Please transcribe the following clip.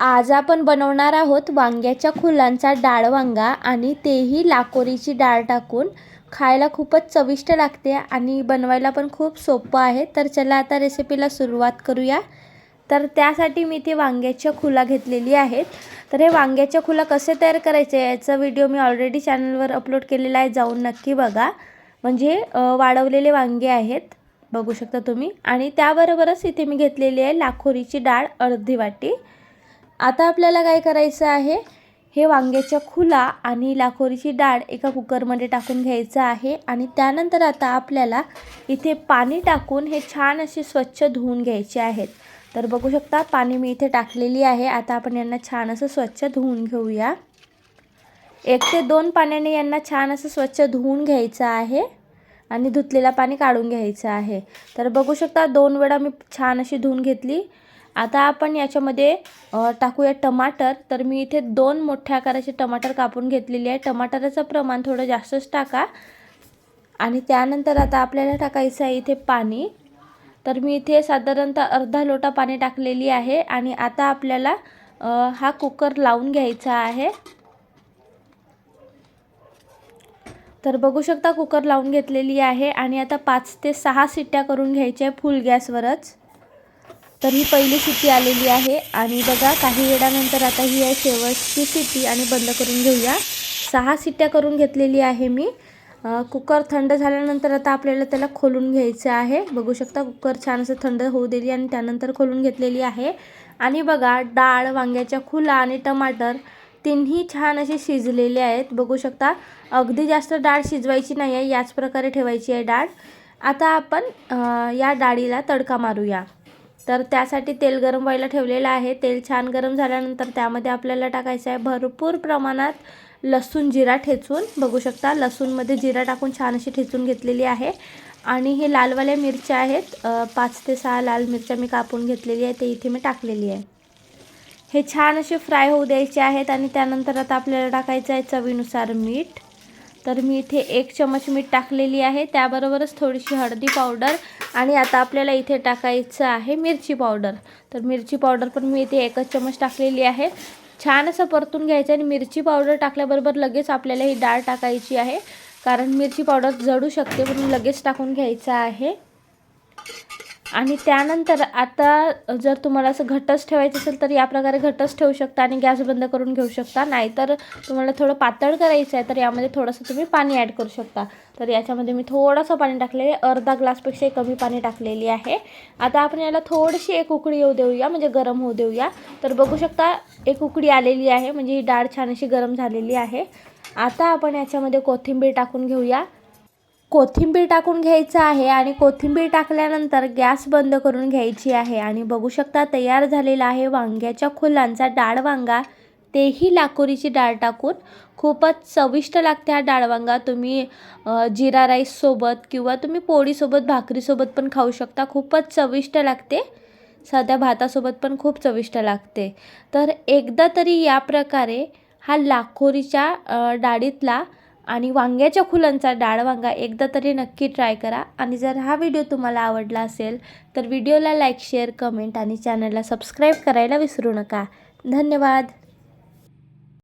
आज आपण बनवणार आहोत वांग्याच्या फुलांचा डाळ वांगा आणि तेही लाकोरीची डाळ टाकून. खायला खूपच चविष्ट लागते आणि बनवायला पण खूप सोपं आहे. तर चला आता रेसिपीला सुरुवात करूया. तर त्यासाठी मी ते वांग्याच्या खुला घेतलेली आहेत. तर हे वांग्याच्या खुला कसे तयार करायचे याचा व्हिडिओ मी ऑलरेडी चॅनलवर अपलोड केलेला आहे. जाऊन नक्की बघा. म्हणजे वाढवलेले वाळवलेले वांगे आहेत. बघू शकता तुम्ही. आणि त्याबरोबरच इथे मी घेतलेली आहे लाखोरीची डाळ अर्धी वाटी. आता आपल्याला काय करायचं आहे? हे वांग्याच्या खुला आणि लाखोरीची डाळ एका कुकरमध्ये टाकून घ्यायचं आहे आणि त्यानंतर आता आपल्याला इथे पाणी टाकून हे छान असे स्वच्छ धुवून घ्यायचे आहेत. तर बघू शकता पाणी मी इथे टाकलेली आहे. आता आपण यांना छान असं स्वच्छ धुवून घेऊया. एक ते दोन पाण्याने यांना छान असं स्वच्छ धुवून घ्यायचं आहे आणि धुतलेलं पाणी काढून घ्यायचं आहे. तर बघू शकता दोन वेळा मी छान अशी धुवून घेतली. आता आपण याच्यामध्ये टाकूया टमाटर. तर मी इथे दोन मोठ्या आकाराचे टमाटर कापून घेतलेली आहे. टमाटराचं प्रमाण थोडं जास्तच टाका. आणि त्यानंतर आता आपल्याला टाकायचं आहे इथे पाणी. तर मी इथे साधारणतः अर्धा लोटा पाणी टाकलेली आहे. आणि आता आपल्याला हा कुकर लावून घ्यायचा आहे. तर बघू शकता कुकर लावून घेतलेली आहे. आणि आता पाच ते सहा सिट्ट्या करून घ्यायच्या आहे फुल गॅसवरच. तर ही पहिली शिट्टी आलेली आहे. आणि बघा काही वेळानंतर आता ही आहे शेवटची शिट्टी आणि बंद करून घेऊया. सहा शिट्ट्या करून घेतलेली आहे मी. कुकर थंड झाल्यानंतर आता आपल्याला त्याला खोलून घ्यायचं आहे. बघू शकता कुकर छान असं थंड होऊ दिली आणि त्यानंतर खोलून घेतलेली आहे. आणि बघा डाळ वांग्याच्या खुला आणि टमाटर तिन्ही छान असे शिजलेले आहेत. बघू शकता अगदी जास्त डाळ शिजवायची नाही आहे याच प्रकारे ठेवायची आहे डाळ. आता आपण या डाळीला तडका मारूया. तर त्यासाठी तेल गरम व्हायला ठेवलेलं आहे. तेल छान गरम झाल्यानंतर त्यामध्ये आपल्याला टाकायचं आहे भरपूर प्रमाणात लसूण जिरा ठेचून. बघू शकता लसूणमध्ये जिरा टाकून छान अशी ठेचून घेतलेली आहे. आणि हे लालवाल्या मिरच्या आहेत. पाच ते सहा लाल मिरच्या मी कापून घेतलेली आहे. ते इथे मी टाकलेली आहे. हे छान असे फ्राय होऊ द्यायचे आहेत आणि त्यानंतर आता आपल्याला टाकायचं आहे चवीनुसार मीठ. तर मी इथे एक चमच मीठ टाकलेली आहे. त्याबरोबरच थोडीशी हळदी पावडर आणि आता आपल्याला इथे टाकायचं आहे मिरची पावडर. तर मिरची पावडर पण मी इथे एकच चमच टाकलेली आहे. छान असं परतून घ्यायचं आणि मिरची पावडर टाकल्याबरोबर लगेच आपल्याला ही डाळ टाकायची आहे. कारण मिरची पावडर जळू शकते म्हणून लगेच टाकून घ्यायचं आहे. आणि त्यानंतर आता जर तुम्हाला असं घटच ठेवायचं असेल तर या प्रकारे घट्टच ठेवू शकता आणि गॅस बंद करून घेऊ शकता. नाहीतर तुम्हाला थोडं पातळ करायचं आहे तर यामध्ये थोडंसं तुम्ही पाणी ॲड करू शकता. तर याच्यामध्ये मी थोडंसं पाणी टाकलेलं आहे अर्धा ग्लासपेक्षा कमी पाणी टाकलेली आहे. आता आपण याला थोडीशी एक उकडी येऊ देऊया म्हणजे गरम होऊ देऊया. तर बघू शकता एक उकडी आलेली आहे म्हणजे ही डाळ छान अशी गरम झालेली आहे. आता आपण याच्यामध्ये कोथिंबीर टाकून घेऊया. कोथिंबीर टाकून घ्यायचं आहे आणि कोथिंबीर टाकल्यानंतर गॅस बंद करून घ्यायची आहे. आणि बघू शकता तयार झालेला आहे वांग्याच्या खुलांचा डाळ वांगा. तेही लाकोरीची डाळ टाकून खूपच चविष्ट लागते हा डाळ वांगा. तुम्ही जिरा राईससोबत किंवा तुम्ही पोळीसोबत भाकरीसोबत पण खाऊ शकता. खूपच चविष्ट लागते. साध्या भातासोबत पण खूप चविष्ट लागते. तर एकदा तरी या प्रकारे हा लाखोरीच्या डाळीतला आणि वांग्याच्या फुलांचा डाळ वांगा एकदा तरी नक्की ट्राय करा. आणि जर हा व्हिडिओ तुम्हाला आवडला असेल तर व्हिडिओला लाईक शेअर कमेंट आणि चॅनलला सबस्क्राईब करायला विसरू नका. धन्यवाद.